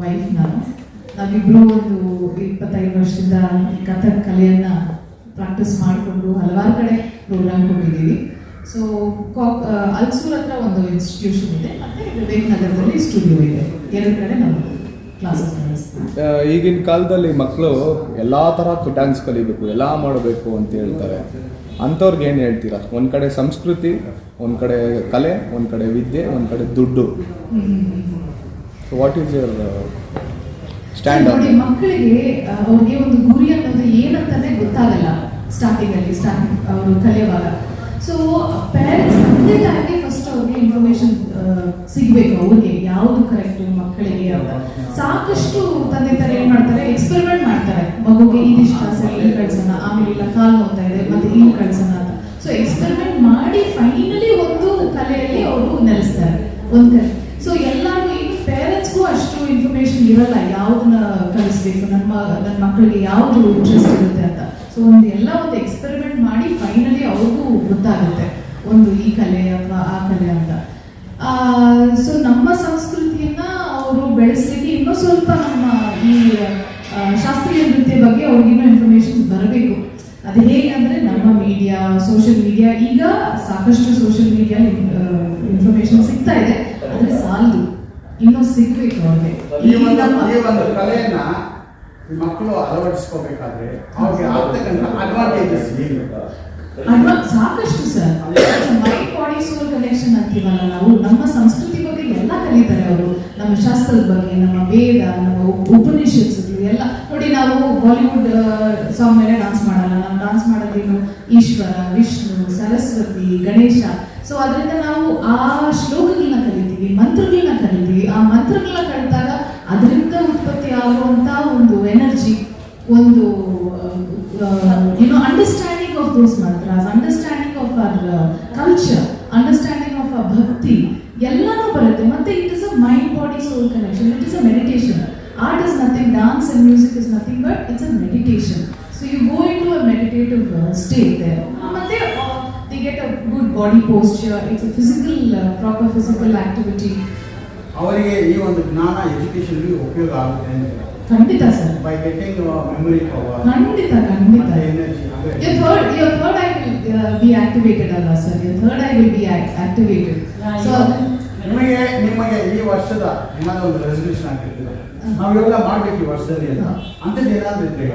Wife ನಾನು ನಾವಿಬ್ರು ಒಂದು ಇಪ್ಪತ್ತೈದು ವರ್ಷದಿಂದ ಕಥಕ್ ಕಲೆಯನ್ನ ಪ್ರಾಕ್ಟೀಸ್ ಮಾಡಿಕೊಂಡು ಹಲವಾರು ಕಡೆ ಪ್ರೋಗ್ರಾಮ್ ಕೊಟ್ಟಿದ್ದೀವಿ. ಸೊ ಕಾಕ್ ಅಲ್ಸೂರ್ ಹತ್ರ ಒಂದು ಇನ್ಸ್ಟಿಟ್ಯೂಷನ್ ಇದೆ ಮತ್ತೆ ವಿವೇಕ್ ನಗರದಲ್ಲಿ ಸ್ಟುಡಿಯೋ ಇದೆ. ಎರಡು ಕಡೆ ನಾವು ಕ್ಲಾಸಸ್ ಈಗಿನ ಕಾಲದಲ್ಲಿ ಮಕ್ಕಳು ಎಲ್ಲ ಥರ ಡ್ಯಾನ್ಸ್ ಕಲಿಬೇಕು ಎಲ್ಲ ಮಾಡಬೇಕು ಅಂತ ಹೇಳ್ತಾರೆ. ಅಂಥವ್ರಿಗೆ ಏನು ಹೇಳ್ತೀರಾ? ಒಂದು ಕಡೆ ಸಂಸ್ಕೃತಿ ಒಂದು ಕಡೆ ಕಲೆ ಒಂದು ಕಡೆ ವಿದ್ಯೆ ಒಂದು ಕಡೆ ದುಡ್ಡು. So what is your stand ನೋಡಿ, ಮಕ್ಕಳಿಗೆ ಅವ್ರಿಗೆ ಒಂದು ಗುರಿ ಅನ್ನೋದು ಏನಂತಾನೆ ಗೊತ್ತಾಗಲ್ಲ ಸ್ಟಾರ್ಟಿಂಗ್ ಅಲ್ಲಿ ಸ್ಟಾರ್ಟಿಂಗ್ ಅವರು ಕಲಿಯುವಾಗ. ಸೊ ಪೇರೆಂಟ್ಸ್ ತಂದೆ ತಾಯಿಗೆ ಫಸ್ಟ್ ಅವ್ರಿಗೆ ಇನ್ಫಾರ್ಮೇಶನ್ ಸಿಗ್ಬೇಕು ಅವ್ರಿಗೆ, ಯಾವುದು ಕರೆಕ್ಟ್ ಮಕ್ಕಳಿಗೆ ಅಂತ. ಸಾಕಷ್ಟು ತಂದೆ ತಾಯಿ ಏನ್ ಮಾಡ್ತಾರೆ ಎಕ್ಸ್ಪೆರಿಮೆಂಟ್ ಮಾಡ್ತಾರೆ. ಮಗುಗೆ ಇದಿಷ್ಟ ಸರಿ ಇಲ್ಲಿ ಕಳ್ಸೋಣ, ಆಮೇಲೆ ಇಲ್ಲ, ಕಾಲು ನೋಡ್ತಾ ಇದೆ, ಮತ್ತೆ ಇಲ್ಲಿ ಕಳ್ಸೋಣ ಅಂತ. ಸೊ ಎಕ್ಸ್ಪೆರಿಮೆಂಟ್ ಮಾಡಿ ಫೈನಲಿ ಒಂದು ಕಲೆಯಲ್ಲಿ ಅವರು ನೆಲೆಸ್ತಾರೆ. ಒಂದ್ ಕಲೆ ಸೊ ಎಲ್ಲರೂ ಇನ್ನು ಪೇರೆಂಟ್ಸ್ಗೂ ಅಷ್ಟು ಇನ್ಫಾರ್ಮೇಶನ್ ಇರಲ್ಲ ಯಾವ್ದನ್ನ ಕಲಿಸ್ಬೇಕು? ನನ್ನ ನನ್ನ ಮಕ್ಕಳಿಗೆ ಯಾವ್ದು ಇಂಟ್ರೆಸ್ಟ್ ಇರುತ್ತೆ ಅಂತ? ಸೊ ಒಂದು ಎಲ್ಲ ಒಂದು ಎಕ್ಸ್ಪೆರಿಮೆಂಟ್ ಮಾಡಿ ಫೈನಲಿ ಅವ್ರಿಗೂ ಗೊತ್ತಾಗುತ್ತೆ ಒಂದು ಈ ಕಲೆ ಅಥವಾ ಆ ಕಲೆ ಅಂತ. ಸೊ ನಮ್ಮ ಸಂಸ್ಕೃತಿಯನ್ನ ಅವರು ಬೆಳೆಸಲಿಕ್ಕೆ ಇನ್ನೂ ಸ್ವಲ್ಪ ನಮ್ಮ ಈ ಶಾಸ್ತ್ರೀಯ ನೃತ್ಯ ಬಗ್ಗೆ ಅವ್ರಿಗೆ ಇನ್ನೂ ಇನ್ಫಾರ್ಮೇಶನ್ ಬರಬೇಕು. ಅದು ಹೇಗೆ ಅಂದರೆ ನಮ್ಮ ಮೀಡಿಯಾ ಸೋಷಿಯಲ್ ಮೀಡಿಯಾ ಈಗ ಸಾಕಷ್ಟು ಸೋಷಿಯಲ್ ಮೀಡಿಯಾ ಇನ್ಫಾರ್ಮೇಶನ್ ಸಿಗ್ತಾ ಇದೆ. ಆದರೆ ಸಾಲದು. ಇನ್ನೂ ಸಿಗ್ಬೇಕು ಅವ್ರಿಗೆ. ಈ ಒಂದು ಈ ಒಂದು ಕಲೆಯನ್ನ ಮಕ್ಕಳು ಅಳವಡಿಸ್ಕೋಬೇಕಾದ್ರೆ ಅವ್ರಿಗೆ ಆಗ್ತಕ್ಕಂಥ ಅಡ್ವಾಂಟೇಜಸ್ ಏನು? ಸಾಕಷ್ಟು sir mind body soul connection ಅಂತೀವಲ್ಲ ನಾವು. ನಮ್ಮ ಸಂಸ್ಕೃತಿ ಬಗ್ಗೆ ಎಲ್ಲ ಕಲಿತಾರೆ ಅವರು. ನಮ್ಮ ಶಾಸ್ತ್ರದ ಬಗ್ಗೆ ನಮ್ಮ ವೇದ ನಮ್ಮ ಉಪ- ಉಪನಿಷತ್ಸುಗಳು ಎಲ್ಲ. ನೋಡಿ ನಾವು ಬಾಲಿವುಡ್ ಸಾಂಗ್ ಮೇಲೆ ಡಾನ್ಸ್ ಮಾಡಲ್ಲ. ನಾವು ಡಾನ್ಸ್ ಮಾಡೋದೇನು ಈಶ್ವರ ವಿಷ್ಣು ಸರಸ್ವತಿ ಗಣೇಶ. ಸೊ ಅದರಿಂದ ನಾವು ಆ ಶ್ಲೋಕಗಳನ್ನ ಕಲಿತೀವಿ ಮಂತ್ರಗಳನ್ನ ಆ ಮಂತ್ರಗಳನ್ನ ಕಳೆದಾಗ ಅದರಿಂದ ಉತ್ಪತ್ತಿ ಆಗುವಂತ ಒಂದು ಎನರ್ಜಿ ಒಂದು you know understanding of those mantras understanding of our culture understanding of our bhakti ಎಲ್ಲನೂ ಬರುತ್ತೆ. ಮತ್ತೆ it is a mind body soul connection it is a meditation art is nothing dance and music is nothing but it's a meditation so you go into a meditative state ಮತ್ತೆ the get a good body posture it's a physical proper physical activity ಅವರಿಗೆ ಈ ಒಂದು ಜ್ಞಾನ education ಉಪಯೋಗ ಆಗುತ್ತೆ ಅಂತ ಖಂಡಿತ sir. By getting memory power ಖಂಡಿತ ಖಂಡಿತ. Energy Your third your third eye will uh, be activated, Allah sir. Your third eye will be act- activated. So, ನಿಮಗೆ ನಿಮಗೆ ಈ ವರ್ಷದ ಏನಾದ್ರು ಒಂದು ರೆಸಲ್ಯೂಷನ್ ಆಗಿರ್ತೀರ ನಾವು ಇವೆಲ್ಲ ಮಾಡ್ಬೇಕು ಈ ವರ್ಷದಲ್ಲಿ ಅಂತ. ಏನಾದರೂ ಏನಾದ್ರು ಇದ್ರೆ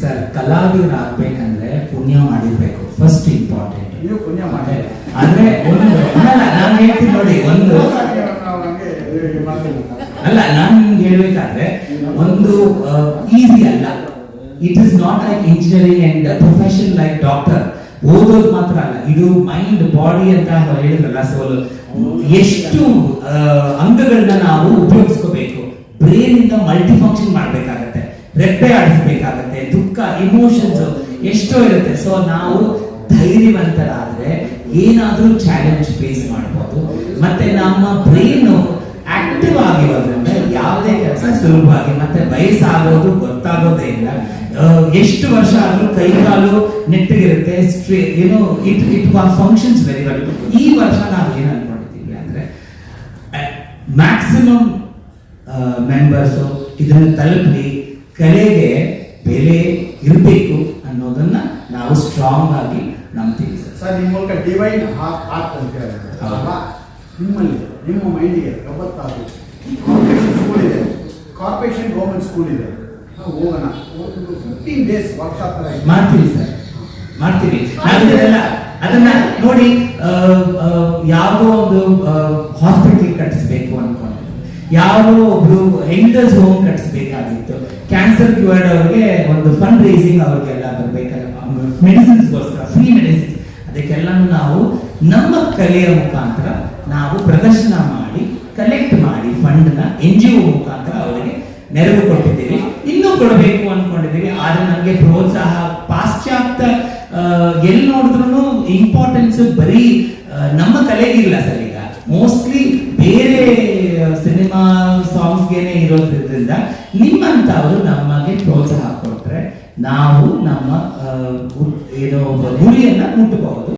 ಸರ್ ಕಲಾವಿದರಾಗಬೇಕಂದ್ರೆ ಪುಣ್ಯ ಮಾಡಿರ್ಬೇಕು. ಫಸ್ಟ್ ಇಂಪಾರ್ಟೆಂಟ್ ನೀವು ಪುಣ್ಯ ಮಾಡಿ ಅಂದ್ರೆ ಒಂದು ಅಲ್ಲ ನಾನು ಹೇಳ್ತೀನಿ ನೋಡಿ ಒಂದು ನಾವು ಹಂಗೆ ಇದು ಮಾಡ್ತೀವಿ. ಅಲ್ಲ ನಾನು ನಿಮ್ಗೆ ಹೇಳ್ಬೇಕಾದ್ರೆ ಒಂದು ಈಸಿ ಅಲ್ಲ. It is not like engineering and profession like doctor ಓದೋದು ಮಾತ್ರ ಅಲ್ಲ. ಇದು ಮೈಂಡ್ ಬಾಡಿ ಅಂತ ಹೇಳಿದ್ರಲ್ಲ ಸೋಲು. ಎಷ್ಟು ಅಂಗಗಳನ್ನ ನಾವು ಉಪಯೋಗಿಸ್ಕೋಬೇಕು. ಬ್ರೈನ್ ಇಂದ ಮಲ್ಟಿ ಫಂಕ್ಷನ್ ಮಾಡ್ಬೇಕಾಗತ್ತೆ. ರೆಪ್ಪೆ ಆಡಿಸ್ಬೇಕಾಗತ್ತೆ. ದುಃಖ ಇಮೋಷನ್ಸ್ ಎಷ್ಟೋ ಇರುತ್ತೆ. ಸೊ ನಾವು ಧೈರ್ಯವಂತರಾದ್ರೆ ಏನಾದ್ರೂ ಚಾಲೆಂಜ್ ಫೇಸ್ ಮಾಡ್ಬೋದು. ಮತ್ತೆ ನಮ್ಮ ಬ್ರೈನ್ ಆಕ್ಟಿವ್ ಆಗಿರೋದ್ರಿಂದ ಯಾವುದೇ ಸುಲಭವಾಗಿ ಮತ್ತೆ ವಯಸ್ಸಾಗೋದು ಗೊತ್ತಾಗೋದೇ ಇಲ್ಲ ಎಷ್ಟು ವರ್ಷ ಆದ್ರೂ ಕೈಕಾಲು ನೆಟ್ಟಗಿರುತ್ತೆ ಏನೋ it it functions very well ಈ ವರ್ಷ ನಾವು ಏನ್ ಅನ್ಕೊಂಡಿದ್ದೀವಿ ಅಂದ್ರೆ ಮ್ಯಾಕ್ಸಿಮಮ್ ಮೆಂಬರ್ಸು ಇದನ್ನ ತಲುಪಲಿ ಕಲೆಗೆ ಬೆಲೆ ಇರಬೇಕು ಅನ್ನೋದನ್ನ ನಾವು ಸ್ಟ್ರಾಂಗ್ ಆಗಿ ನಂಬ್ತೀವಿ ಸರ್. ನಿಮ್ಮ ಮೂಲಕ ಡಿವೈನ್ ಆರ್ಟ್ ಅಂತ ಹೇಳಿದ್ರೆ? ನಿಮ್ಮಲ್ಲಿ ನಿಮ್ಮ ಮೈಂಡಿಗೆ ಕಾರ್ಪೊರೇಷನ್ ಸ್ಕೂಲ್ ಇದೆ. ಕಾರ್ಪೊರೇಷನ್ ಗೌರ್ಮೆಂಟ್ ಸ್ಕೂಲ್ ಇದೆ. ನಾವು ಹೋಗೋಣ. ಒಂದು ಫಿಫ್ಟೀನ್ ಡೇಸ್ ವರ್ಕ್ಶಾಪ್ ಇದೆ. ಮಾಡ್ತೀವಿ ಸರ್. ಮಾಡ್ತೀವಿ. ಅದನ್ನ ನೋಡಿ ಯಾವುದೋ ಒಂದು ಹಾಸ್ಪಿಟಲ್ ಕಟ್ಟಿಸ್ಬೇಕು ಅನ್ಕೊಂಡು ಯಾವುದೋ ಒಬ್ರು ಹೆಂಗಸ್ ಹೋಮ್ ಕಟ್ಟಿಸ್ಬೇಕಾಗಿತ್ತು. ಕ್ಯಾನ್ಸರ್ ಕ್ಯೂರ್ಡ್ ಅವ್ರಿಗೆ ಒಂದು ಫಂಡ್ ರೇಸಿಂಗ್ ಅವ್ರಿಗೆಲ್ಲ ಬರ್ಬೇಕಲ್ಲ. ಮೆಡಿಸಿನ್ಸ್ಗೋಸ್ಕರ ಫ್ರೀ ಮೆಡಿಸಿನ್ ಅದಕ್ಕೆಲ್ಲ ನಾವು ನಮ್ಮ ಕಲೆಯ ಮುಖಾಂತರ ನಾವು ಪ್ರದರ್ಶನ ಮಾಡಿ ಕಲೆಕ್ಟ್ ಮಾಡಿ ಫಂಡ್ನ ಎನ್ ಜಿ ಒ ಮುಖಾಂತರ ಅವರಿಗೆ ನೆರವು ಕೊಟ್ಟಿದ್ದೀವಿ ಇನ್ನೂ ಕೊಡಬೇಕು ಅನ್ಕೊಂಡಿದ್ದೀವಿ ಆದ್ರೆ ನಮಗೆ ಪ್ರೋತ್ಸಾಹ, ಪಾಶ್ಚಾತ್ಯ ಎಲ್ಲಿ ನೋಡಿದ್ರು ಇಂಪಾರ್ಟೆನ್ಸ್ ಬರೀ ನಮ್ಮ ಕಲೆಗಿಲ್ಲ ಸರ್ ಈಗ. ಮೋಸ್ಟ್ಲಿ ಬೇರೆ ಸಿನಿಮಾ ಸಾಂಗ್ಸ್ಗೆನೆ ಇರೋದ್ರಿಂದ ನಿಮ್ಮಂತವರು ನಮಗೆ ಪ್ರೋತ್ಸಾಹ ಕೊಟ್ರೆ ನಾವು ನಮ್ಮ